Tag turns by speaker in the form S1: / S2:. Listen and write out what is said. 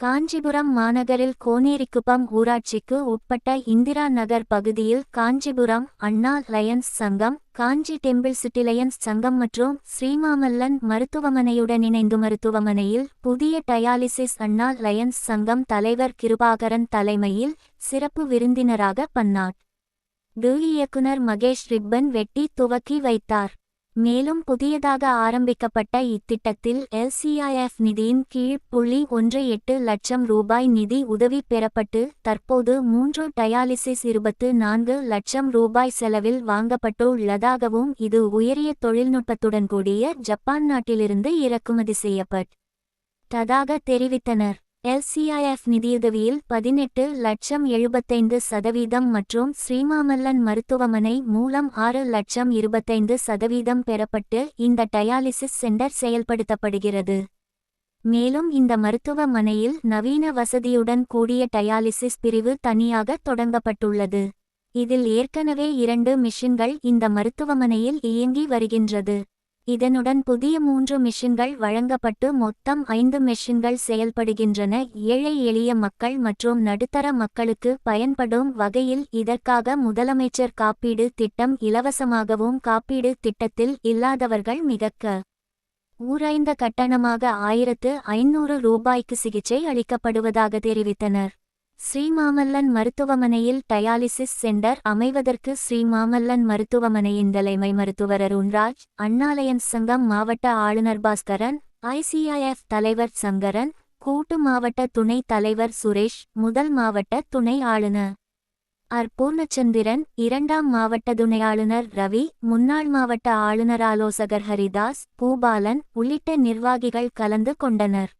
S1: காஞ்சிபுரம் மாநகரில் கோனேரிக்குப்பம் ஊராட்சிக்கு உட்பட்ட இந்திரா நகர் பகுதியில் காஞ்சிபுரம் அண்ணா லயன்ஸ் சங்கம் காஞ்சி டெம்பிள் சிட்டி லயன்ஸ் சங்கம் மற்றும் ஸ்ரீமாமல்லன் மருத்துவமனையுடன் இணைந்து மருத்துவமனையில் புதிய டயாலிசிஸ் அண்ணா லயன்ஸ் சங்கம் தலைவர் கிருபாகரன் தலைமையில் சிறப்பு விருந்தினராக பன்னாட். டு இயக்குனர் மகேஷ் ரிப்பன் வெட்டி துவக்கி வைத்தார். மேலும் புதியதாக ஆரம்பிக்கப்பட்ட இத்திட்டத்தில் எல்சிஐஎஃப் நிதியின் கீழ் புள்ளி ஒன்று எட்டு லட்சம் ரூபாய் நிதி உதவி பெறப்பட்டு தற்போது மூன்று டயாலிசிஸ் இருபத்து நான்கு லட்சம் ரூபாய் செலவில் வாங்கப்பட்டுள்ளதாகவும் இது உயரிய தொழில்நுட்பத்துடன் கூடிய ஜப்பான் நாட்டிலிருந்து இறக்குமதி செய்யப்பட்டதாக தெரிவித்தனர். எல்சிஐஎஃப் நிதியுதவியில் பதினெட்டு லட்சம் எழுபத்தைந்து சதவீதம் மற்றும் ஸ்ரீமாமல்லன் மருத்துவமனை மூலம் ஆறு லட்சம் இருபத்தைந்து சதவீதம் பெறப்பட்டு இந்த டயாலிசிஸ் சென்டர் செயல்படுத்தப்படுகிறது. மேலும் இந்த மருத்துவமனையில் நவீன வசதியுடன் கூடிய டயாலிசிஸ் பிரிவு தனியாக தொடங்கப்பட்டுள்ளது. இதில் ஏற்கனவே இரண்டு மிஷின்கள் இந்த மருத்துவமனையில் இயங்கி வருகின்றது. இதனுடன் புதிய மூன்று மிஷின்கள் வழங்கப்பட்டு மொத்தம் ஐந்து மெஷின்கள் செயல்படுகின்றன. ஏழை எளிய மக்கள் மற்றும் நடுத்தர மக்களுக்கு பயன்படும் வகையில் இதற்காக முதலமைச்சர் காப்பீடு திட்டம் இலவசமாகவும் காப்பீடு திட்டத்தில் இல்லாதவர்கள் மிகக்க ஊரைந்த கட்டணமாக ஆயிரத்து ஐநூறு ரூபாய்க்கு சிகிச்சை அளிக்கப்படுவதாக தெரிவித்தனர். ஸ்ரீமாமல்லன் மருத்துவமனையில் டயாலிசிஸ் சென்டர் அமைவதற்கு ஸ்ரீமாமல்லன் மருத்துவமனையின் தலைமை மருத்துவர் அருண்ராஜ் அண்ணாலயன் சங்கம் மாவட்ட ஆளுநர் பாஸ்கரன் ஐசிஐஎஃப் தலைவர் சங்கரன் கூட்டு மாவட்ட துணைத் தலைவர் சுரேஷ் முதல் மாவட்ட துணை ஆளுநர் ஆர். பூர்ணச்சந்திரன் இரண்டாம் மாவட்ட துணை ஆளுநர் ரவி முன்னாள் மாவட்ட ஆளுநர் ஆலோசகர் ஹரிதாஸ் பூபாலன் உள்ளிட்ட நிர்வாகிகள் கலந்து கொண்டனர்.